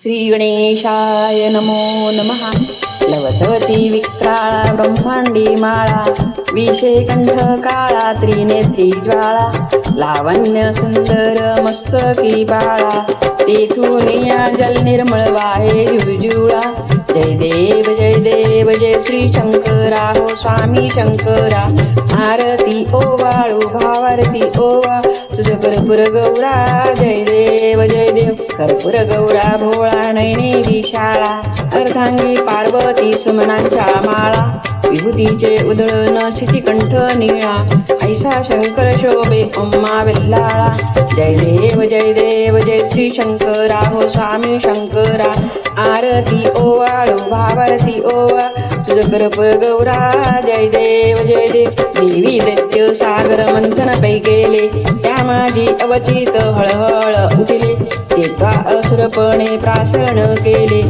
श्री गणेशाय नमो नमः। लवतवती विक्राळा ब्रह्मांडी माळा विषेकंठ काळा त्रिनेत्री ज्वाळा लावण्य सुंदर मस्तकी बाळा तेथून या जल निर्मळ वाहे जुजुळा जय देव जय देव जय श्री शंकरा हो स्वामी शंकरा। आरती ओवाळू भावारती ओवा कर्पूर गौरा जय देव जय देव. कर्पूर गौरा भोळा नयने विशाळा. अर्धांगी पार्वती सुमनांच्या माळा. विभूतीचे उधळण शितिकंठ निळा. ऐसा शंकर शोभे उम्मा विल्लाळा जय देव जय देव जय श्री शंकरा हो स्वामी शंकरा. आरती ओवाळू भावारती ओवा. तुझ गौरा जय देव जय देव. देवी दैत्य सागर मंथन पै गेले. त्या माझी अवचित हळहळ उठले. तेव्हा असुरपणे प्राशन केले.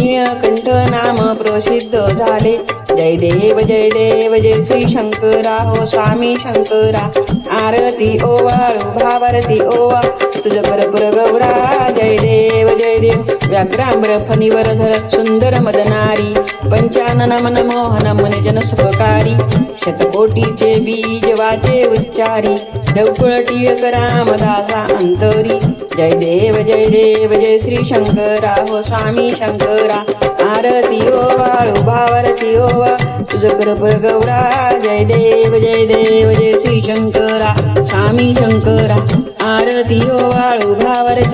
निळकंठ नाम प्रसिद्ध झाले. जय देव जय देव जय श्री शंकरा. हो स्वामी शंकरा. आरती ओवाळू भावारती ओवा. तुझ गौरा व्याघ्राम्र व्याघ्रांबर फणीवर धर सुंदर मदनारी. पंचानन मन मोहन मन जन सुखकारी. शतकोटीचे बीज वाचे उच्चारी. ढवकुळटीय रामदासा अंतरी. जय देव जय देव जय श्री शंकरा. हो स्वामी शंकरा. आरती ओ वाळू भावारती ओवा तुझ कर्पूर गौरा. जय देव जय देव जय श्री शंकरा. स्वामी शंकरा. आरती ओ वाळू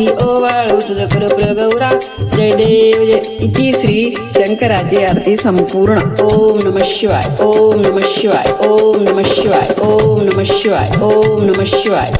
भावारती ओ तुझ कर्पूर गौरा. जय देव जय. इति श्री शंकराची आरती संपूर्ण. ओम नम शिवाय ओम नम शिवाय ओम नम शिवाय ओम नम शिवाय ओम नम शिवाय.